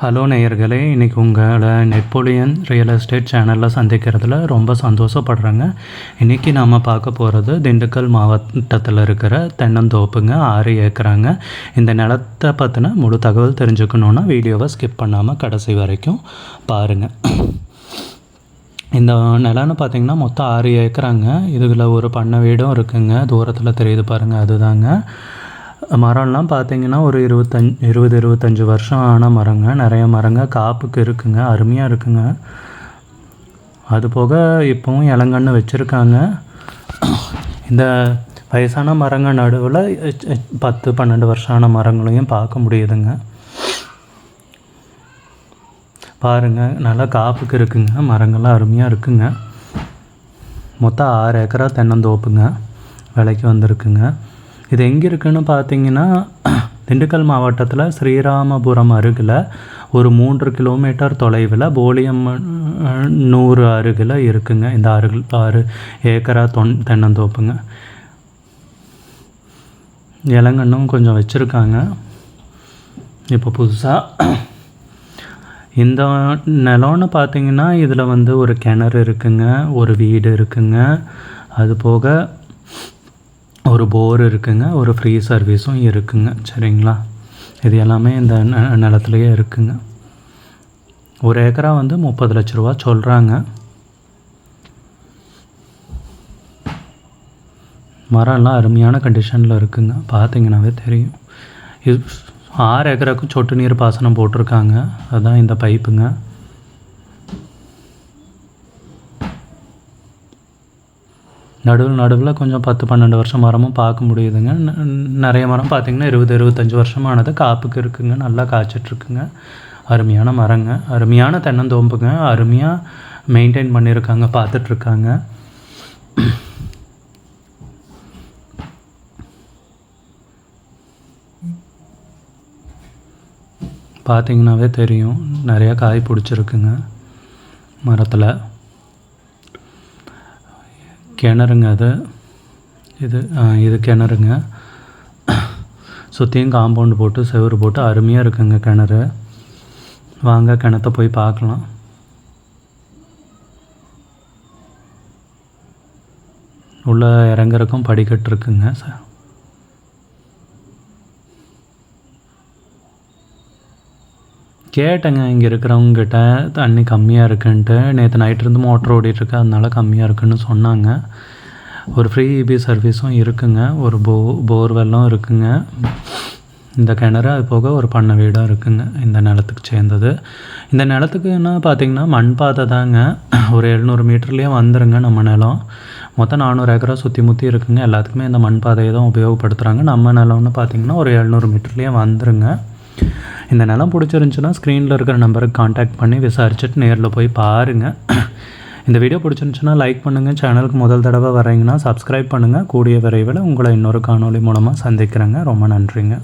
Hello நேயர்களே இன்றைக்கி உங்களை நெப்போலியன் ரியல் எஸ்டேட் சேனலில் சந்திக்கிறதுல ரொம்ப சந்தோஷப்படுறேங்க. இன்றைக்கி நாம் பார்க்க போகிறது திண்டுக்கல் மாவட்டத்தில் இருக்கிற தென்னந்தோப்புங்க ஆறு ஏக்கராங்க. இந்த நிலத்தை பற்றின முழு தகவல் தெரிஞ்சுக்கணுன்னா வீடியோவை ஸ்கிப் பண்ணாமல் கடைசி வரைக்கும் பாருங்கள் இந்த நிலம்னு பார்த்திங்கன்னா மொத்தம் ஆறு ஏக்கராங்க. இதில் ஒரு பண்ணை வீடும் இருக்குங்க. தூரத்தில் தெரியுது பாருங்கள் அதுதாங்க. மரம்லாம் பார்த்தீங்கன்னா ஒரு இருபத்தஞ்சி இருபது இருபத்தஞ்சி வருஷம் ஆன மரங்க. நிறைய மரங்க காப்புக்கு இருக்குங்க அருமையாக இருக்குங்க. அது போக இப்போவும் இளங்கன்று வச்சுருக்காங்க. இந்த வயசான மரங்க நடுவில் பத்து பன்னெண்டு வருஷம் ஆன மரங்களையும் பார்க்க முடியுதுங்க. பாருங்கள் நல்லா காப்புக்கு இருக்குங்க. மரங்கள்லாம் அருமையாக இருக்குங்க. மொத்தம் ஆறு ஏக்கரா தென்னந்தோப்புங்க. விலைக்கு வந்திருக்குங்க. இது எங்கே இருக்குதுன்னு பார்த்தீங்கன்னா திண்டுக்கல் மாவட்டத்தில் ஸ்ரீராமபுரம் அருகில் ஒரு மூன்று கிலோமீட்டர் தொலைவில் போலியம் நூறு அருகில் இருக்குங்க. இந்த அருகில் ஆறு ஏக்கரா தொன் தென்னந்தோப்புங்க. இளங்கண்ணும் கொஞ்சம் வச்சுருக்காங்க. இப்போ புதுசாக இந்த நிலம்னு பார்த்தீங்கன்னா இதில் வந்து ஒரு கிணறு இருக்குங்க ஒரு வீடு இருக்குங்க. அது போக ஒரு போர் இருக்குங்க ஒரு ஃப்ரீ சர்வீஸும் இருக்குங்க சரிங்களா? இது எல்லாமே இந்த நிலத்துலையே இருக்குங்க. ஒரு ஏக்கரா வந்து முப்பது லட்ச ரூபா சொல்கிறாங்க மரம்லாம் அருமையான கண்டிஷனில் இருக்குங்க பார்த்தீங்கன்னாவே தெரியும். இது ஆறு ஏக்கராக்கும் சொட்டு நீர் பாசனம் போட்டிருக்காங்க அதுதான் இந்த பைப்புங்க நடுவில் நடுவில் கொஞ்சம் பத்து பன்னெண்டு வருஷம் மரமும் பார்க்க முடியுதுங்க. நிறைய மரம் பார்த்திங்கன்னா இருபது இருபத்தஞ்சி வருஷமானது. காப்புக்கு இருக்குங்க. நல்லா காய்ச்சிட்ருக்குங்க. அருமையான மரங்க. அருமையான தென்னந்தோம்புங்க. அருமையாக மெயின்டைன் பண்ணியிருக்காங்க பார்த்துட்ருக்காங்க. பார்த்திங்கனாவே தெரியும். நிறையா காய் பிடிச்சிருக்குங்க மரத்தில். கிணறுங்க அது. இது இது கிணறுங்க. சுற்றியும் காம்பவுண்டு போட்டு செவரு போட்டு அருமையாக இருக்குங்க கிணறு. வாங்க கிணத்த போய் பார்க்கலாம். உள்ளே இறங்குறக்கும் படிக்கட்டு இருக்குங்க சார். கேட்டேங்க இங்கே இருக்கிறவங்ககிட்ட. தண்ணி கம்மியாக இருக்குன்ட்டு. நேற்று நைட்ருந்து மோட்ரு ஓடிட்டுருக்கு அதனால கம்மியாக இருக்குன்னு சொன்னாங்க. ஒரு ஃப்ரீ இபி சர்வீஸும் இருக்குங்க. ஒரு போ போர்வெல்லும் இருக்குங்க. இந்த கிணறு அது போக ஒரு பண்ணை வீடும் இருக்குங்க இந்த நிலத்துக்கு சேர்ந்தது. இந்த நிலத்துக்குன்னா பார்த்திங்கன்னா மண் பாதை தாங்க. ஒரு எழுநூறு மீட்டர்லேயே வந்துருங்க நம்ம நிலம். மொத்தம் நானூறு ஏக்கரா சுற்றி முற்றி இருக்குங்க. எல்லாத்துக்குமே இந்த மண் பாதையை தான் உபயோகப்படுத்துகிறாங்க நம்ம நிலம்னு பார்த்திங்கன்னா ஒரு எழுநூறு மீட்டர்லேயே வந்துருங்க. இந்த நிலம் பிடிச்சிருந்துச்சுன்னா ஸ்க்ரீனில் இருக்கிற நம்பருக்கு காண்டாக்ட் பண்ணி விசாரிச்சுட்டு நேரில் போய் பாருங்கள் இந்த வீடியோ பிடிச்சிருந்துச்சுன்னா லைக் பண்ணுங்கள் சேனலுக்கு முதல் தடவை வரீங்கன்னா சப்ஸ்கிரைப் பண்ணுங்கள் கூடிய விரைவில் உங்களை இன்னொரு காணொலி மூலமாக சந்திக்கிறேங்க. ரொம்ப நன்றிங்க.